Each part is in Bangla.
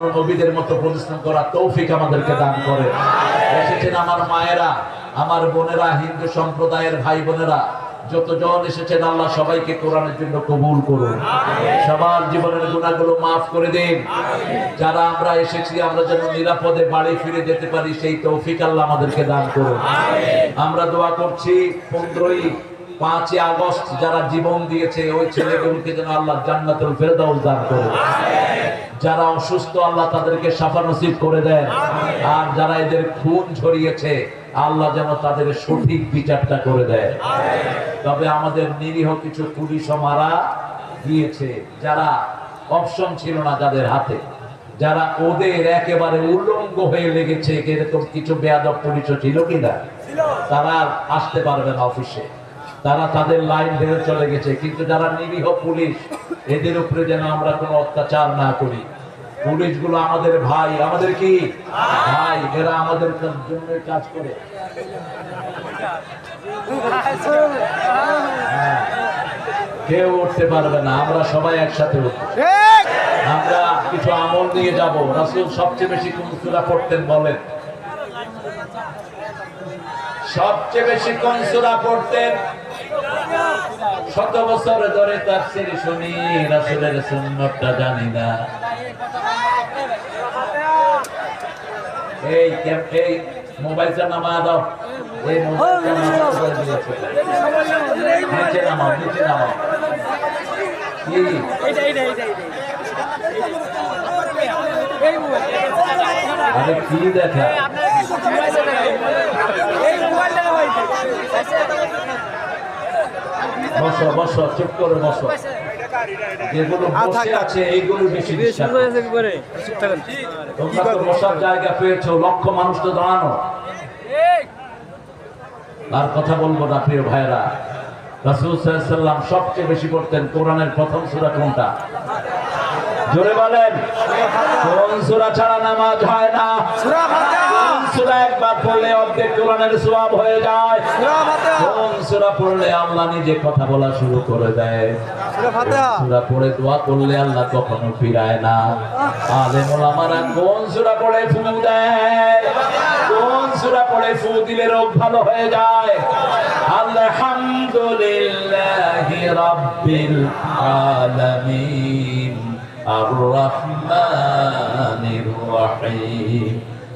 নবীদের মতো পরিশ্রম করা তৌফিক আমাদেরকে দান করে। এসেছেন আমার মায়েরা, আমার বোনেরা, হিন্দু সম্প্রদায়ের ভাই বোনেরা। যতজন এসেছেন, আল্লাহ সবাইকে কোরআনের জন্য কবুল করুন। সবার জীবনের গুণাগুলো মাফ করে দিন। যারা আমরা এসেছি, আমরা যেন নিরাপদে বাড়ি ফিরে যেতে পারি, সেই তৌফিক আল্লাহ আমাদেরকে দান করুন। আমরা দোয়া করছি, পনেরোই পাঁচই আগস্ট যারা জীবন দিয়েছে, ওই ছেলেগুলোকে যেন আল্লাহ জান্নাতুল ফেরদাউস দান করুন। যারা অসুস্থ আল্লাহ তাদেরকে সাফা নসিব করে দেন। আর যারা এদের খুন ঝরিয়েছে আল্লাহ যেন তাদের সঠিক বিচারটা করে দেয়। তবে আমাদের নিরীহ কিছু পুলিশ মারা গিয়েছে যারা অপশন ছিল না যাদের হাতে। যারা ওদের একেবারে উলঙ্গ হয়ে লেগেছে এরকম কিছু বেয়াদব পুলিশও ছিল কিনা? তারা আসতে পারবে না অফিসে। তারা তাদের লাইন ধরে চলে গেছে কিন্তু যারা নিরীহ পুলিশ এদের উপরে যেন আমরা কোনো অত্যাচার না করি। পুলিশগুলো আমাদের ভাই, আমাদের কি? ভাই, এরা আমাদের জন্য কাজ করে। হ্যাঁ। কেউ উঠতে পারবে না, আমরা সবাই একসাথে আমরা কিছু আমল নিয়ে যাব। রাসূল সবচেয়ে বেশি কোন সূরা পড়তেন বলেন? সবচেয়ে বেশি কোন সূরা পড়তেন? শত বছর ধরে তাফসীর শুনি রাসূলের সুন্নাতটা জানি না। এই এই মোবাইলটা নামা দাও। এই দিয়েছে নিচে নামাও নিচে নামাও। কি? দেখা? বসো বসো চুপ করে বসো যেগুলো বসে আছে এইগুলো বেশি তোমরা তো বসার জায়গা পেয়েছ লক্ষ মানুষ তো দাঁড়ানো। আর কথা বলব না প্রিয় ভাইরা রাসূল সাল্লাম সবচেয়ে বেশি পড়তেন কোরআনের প্রথম সুরা কোনটা? জোরে বলেন। কোন সূরা ছাড়া নামাজ হয় না। সূরা একবার পড়লে অর্ধেক কোরআনের সওয়াব হয়ে যায়। কোন সূরা পড়লে আল্লাহ নিজে কথা বলা শুরু করে দেয়? সূরা পড়ে দোয়া করলে আল্লাহ কখনো ফিরায় না। আলেম ওলামারা কোন সূরা পড়ে ফু দেয়? কোন সূরা পড়ে ফু দিলে রোগ ভালো হয়ে যায়? আলহামদুলিল্লাহি রাব্বিল আলামিন। আর রহমানির রহিম।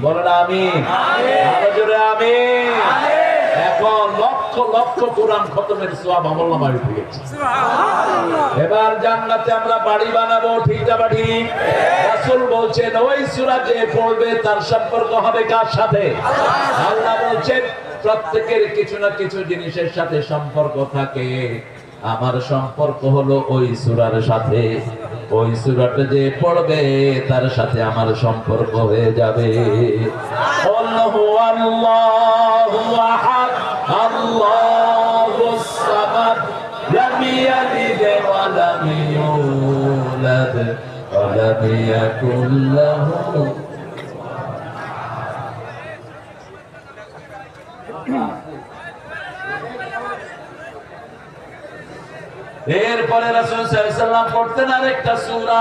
বলেন এখন লক্ষ লক্ষ কোরআন খতমের এবার জান্নাতে আমরা বাড়ি বানাবো ঠিক? বাড়ি বলছেন ওই যে পড়বে তার সম্পর্ক হবে কার সাথে। আল্লাহ বলছেন প্রত্যেকের কিছু না কিছু জিনিসের সাথে সম্পর্ক থাকে। আমার সম্পর্ক হলো ওই সুরার সাথে। ওই সুরাটা যে পড়বে, তার সাথে আমার সম্পর্ক হয়ে যাবে। আল্লাহু আল্লাহু এরপরে রাসূল সাল্লাল্লাহু পড়তেন আরেকটা সূরা।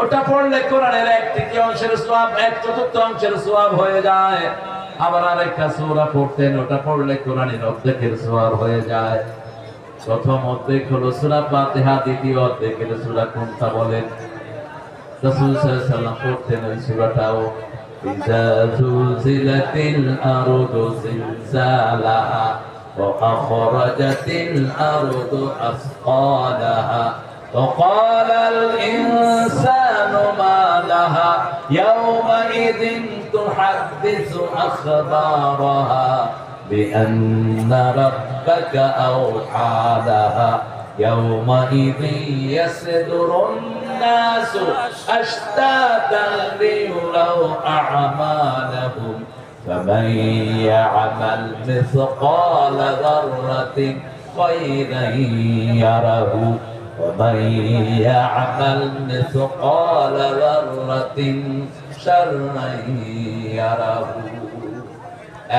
ওটা পড়লে কোরআনের এক তৃতীয় অংশের সওয়াব, এক চতুর্থ অংশের সওয়াব হয়ে যায়। আবার আরেকটা সূরা পড়তেন, ওটা পড়লে কোরআনের অর্ধেকের সওয়াব হয়ে যায়। প্রথম অর্ধেক হলো সূরা ফাতিহা, দ্বিতীয় অর্ধেক হলো সূরা কোনটা বলেন। রাসূল সাল্লাল্লাহু পড়তেন ওই সূরাটাও। ইযা জুলজিলাতিল আরদু জিলজালাহা وأخرجت الأرض أثقالها. وقال الإنسان ما لها؟ يومئذ تحدث أخبارها بأن ربك أوحى لها. يومئذ يصدر الناس أشتاتا ليروا أعمالهم. فمن يعمل مثقال ذرة خيرا يره ومن يعمل مثقال ذرة شرا يره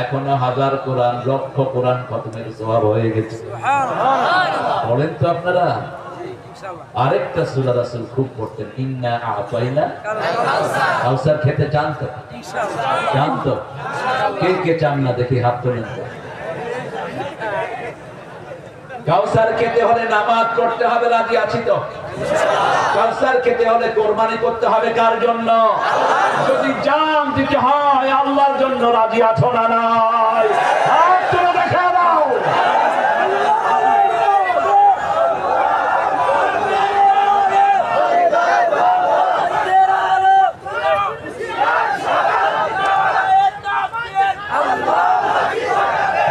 এখনো হাজার কোরআন লক্ষ কোরআন খতমের সওয়াব হয়ে গেছে বলেন তো আপনারা আরেকটা সূরা রাসূল খুব পড়তেন ইন্না আতাইনা কাউসার। খেতে চান তো? চান তো? কে কে চান না দেখি হাত তোলেন তো? কাউসার খেতে হলে নামাজ পড়তে হবে রাজি আছি তো? কাউসার খেতে হলে কোরবানি করতে হবে কার জন্য। যদি জান দিতে হয় আল্লাহর জন্য রাজি আছো না নাই হাত তুলে দেখা দাও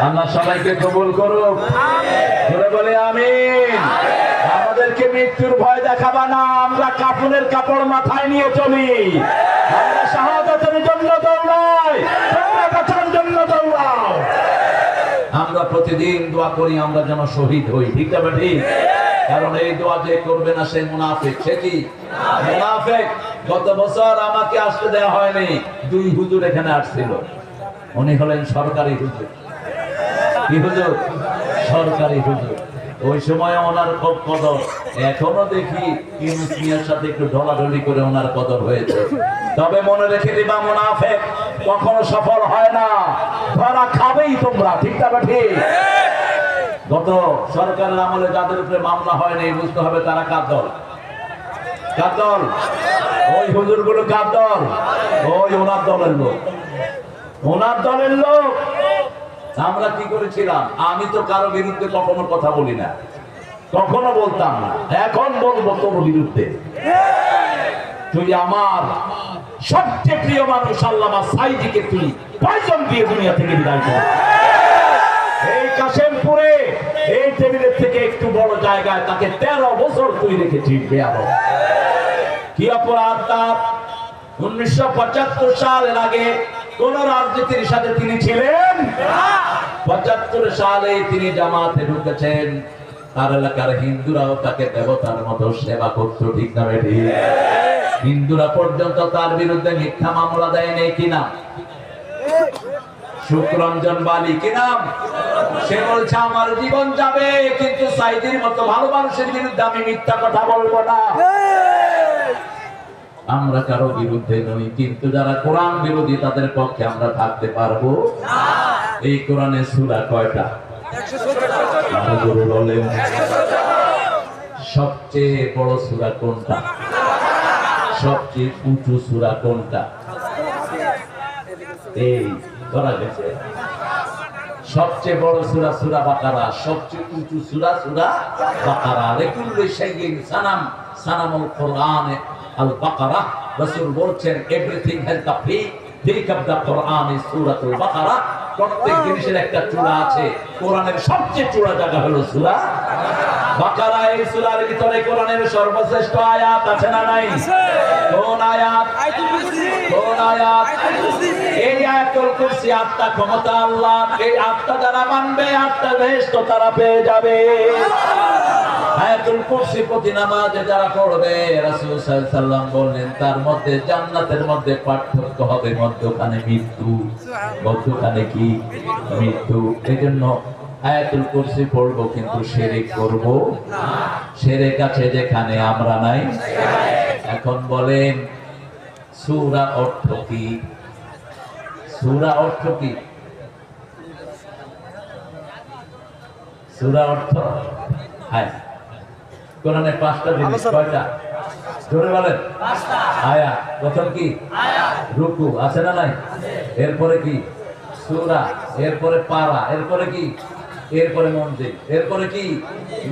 আল্লাহ সবাইকে কবুল করুক। ধরে বলে আমি আমাদেরকে মৃত্যুর ভয় দেখাবা না, আমরা কাপড়ের কাপড় মাথায় নিয়ে চলি। আমরা আমরা প্রতিদিন দোয়া করি, আমরা যেন শহীদ হই, ঠিক তবে ঠিক কারণ এই দোয়া যে করবে না সে মুনাফিক, সে কি? মুনাফিক। গত বছর আমাকে আসতে দেওয়া হয়নি, দুই হুজুর এখানে আসছিল। উনি হলেন সরকারি হুজুর। কি হুজুর, সরকারি হুজুর। ওই সময় ওনার খুব কদর। এখনও দেখি ইউনুস মিয়ার সাথে একটু ঢলাঢলি করে ওনার কদর হয়েছে। তবে মনে রেখে দিবা, মুনাফেক, কখনো সফল হয় না। ধরা খাবেই তোমরা, ঠিক তবে ঠিক? গত সরকারের আমলে যাদের উপরে মামলা হয় হয়নি বুঝতে হবে তারা কার দল? কার দল? ওই হুজুরগুলো কার দল? ওই ওনার দলের লোক। ওনার দলের লোক আমরা কি করেছিলাম? আমি তো কারও বিরুদ্ধে কখনো কথা বলি না। কখনো বলতাম না। এখন বলব তোর বিরুদ্ধে। তুই আমার সবচেয়ে প্রিয় মানুষ, আল্লামা সাইদিকে তুই পয়জন দিয়ে দুনিয়া থেকে বিদায় কর। এই কাশেমপুরে, এই টেবিলের থেকে একটু বড় জায়গায় তাকে তেরো বছর তুই রেখেছিস বেয়াদব। কি অপরাধ তার? উনিশশো পঁচাত্তর সালের আগে কোন রাজনীতির সাথে তিনি ছিলেন? পঁচাত্তর সালে তিনি জামাতে ঢুকেছেন। তার এলাকার হিন্দুরাও তাকে দেবতার মতো সেবা করত, ঠিক না হিন্দুরা পর্যন্ত তার বিরুদ্ধে মিথ্যা মামলা দেয় নেই কিনা সুখরঞ্জন বালি, কি নাম? সে বলছে, আমার জীবন যাবে, কিন্তু সাইদির মতো ভালো মানুষের বিরুদ্ধে আমি মিথ্যা কথা বলব না। আমরা কারও বিরুদ্ধে নই, কিন্তু যারা কোরআন বিরোধী তাদের পক্ষে আমরা থাকতে পারব? এই কোরআনের সুরা কয়টা? সবচেয়ে বড় সুরা কোনটা? সবচেয়ে উঁচু সুরা কোনটা? এই, ধরা গেছে। সবচেয়ে বড় সুরা সুরা বাকারা, সবচেয়ে উঁচু সুরা সুরা বাকারা। লেকুল্লে শাইইন সানাম, সানামুল কোরআন আল বাকারা রাসূল বলছেন everything has the peak peak of the Quran is সূরাতুল বাকারা প্রত্যেক জিনিসের একটা চূড়া আছে। কোরআনের সবচেয়ে চূড়া জায়গা হলো সূরা বাকারা। এই সূরার ভিতরে কোরআনের সর্বশ্রেষ্ঠ আয়াত আছে না নাই? কোন আয়াত? কোন আয়াত? এই আয়াতুল কুরসি আত্মা ক্ষমতা আল্লাহ। এই আত্মা যারা মানবে আত্মা বেহেশত তারা পেয়ে যাবে। আয়াতুল কুরসি প্রতি নামাজে যারা পড়বে রাসূল সাল্লাল্লাহু আলাইহি বললেন তার মধ্যে জান্নাতের মধ্যে পার্থক্য হবে মধ্যখানে মৃত্যু। মধ্যখানে কি? মৃত্যু। এজন্য আয়াতুল কুরসি পড়ব কিন্তু শিরিক করব। না। শিরিক আছে যেখানে আমরা নাই। এখন বলেন সূরা অর্থ কি? সূরা অর্থ কি? সূরা অর্থ? হ্যাঁ। কোরআনে পাঁচটা জিনিস কয়টা? জোরে বলেন। আয়া প্রথম কি? রুকু আছে না নাই? এরপরে কি? সূরা এরপরে পারা এরপরে কি? এরপরে মঞ্জিল এরপরে কি?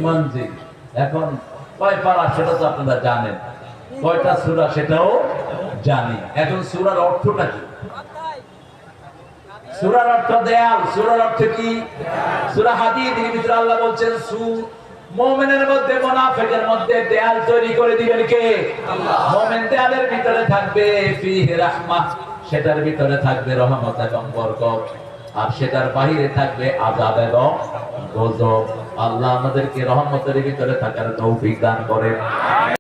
মঞ্জিল। এখন কয় পারা সেটা তো আপনারা জানেন। কয়টা সূরা সেটাও জানি এখন সূরার অর্থটা কি? সূরার অর্থ দেয়াল সূরার অর্থ কি? সূরা হাদিদ ভিতরে আল্লাহ বলছেন সু মোমেনের মধ্যে মোনাফেকের মধ্যে দেয়াল তৈরি করে দিবেন কে? মোমেন দেয়ালের ভিতরে থাকবে রাহমা। সেটার ভিতরে থাকবে রহমত এবং বরকত। আর সেটার বাহিরে থাকবে আজাদ এবং গজব। আল্লাহ আমাদেরকে রহমতের ভিতরে থাকার তৌফিক দান করেন।